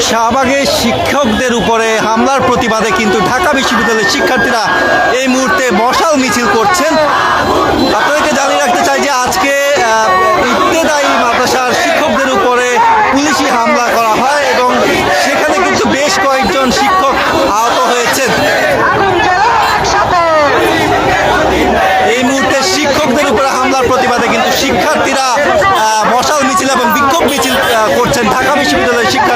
শাহবাগে শিক্ষকদের উপরে হামলার প্রতিবাদে কিন্তু ঢাকা বিশ্ববিদ্যালয়ের শিক্ষার্থীরা এই মুহূর্তে মশাল মিছিল করছেন। আপনাদেরকে জানিয়ে রাখতে চাই যে আজকে আহ, ইবতেদায়ী মাদ্রাসার শিক্ষকদের উপরে পুলিশি হামলা করা হয় এবং সেখানে কিন্তু বেশ কয়েকজন শিক্ষক আহত হয়েছেন। এই মুহূর্তে শিক্ষকদের উপরে হামলার প্রতিবাদে কিন্তু শিক্ষার্থীরা মশাল মিছিল এবং বিক্ষোভ মিছিল করছেন ঢাকা বিশ্ববিদ্যালয়ের শিক্ষার্থীরা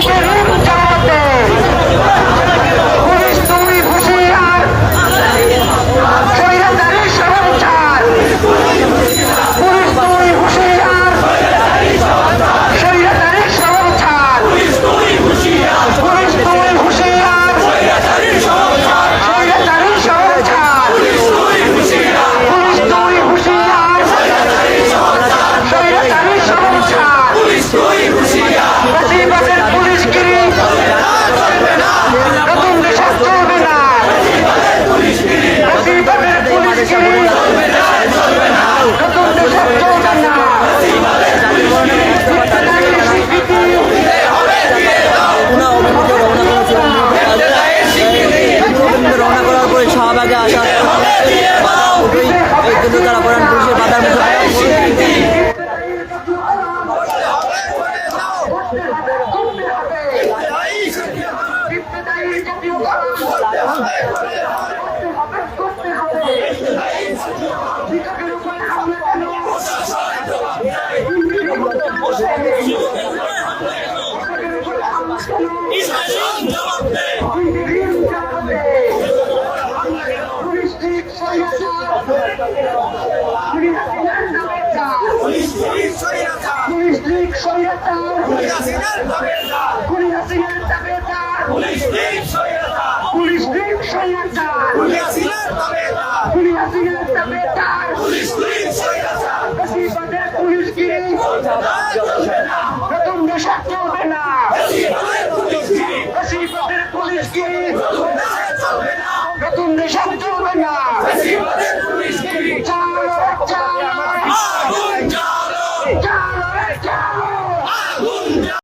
Thank you. শাহবাগে আসা বাধা খুবই এই তারা করেন পুলিশের বাধার মধ্যে ইবতেদায়ীর পুলিশ লীগ সৈরাচার পুলিশ হাসিনার পুলিশ লীগ সৈরাচার প্রতিবাদে পুলিশ গিরি প্রথম নেশা চলবে না। প্রতিবাদের পুলিশ প্রথম নেশা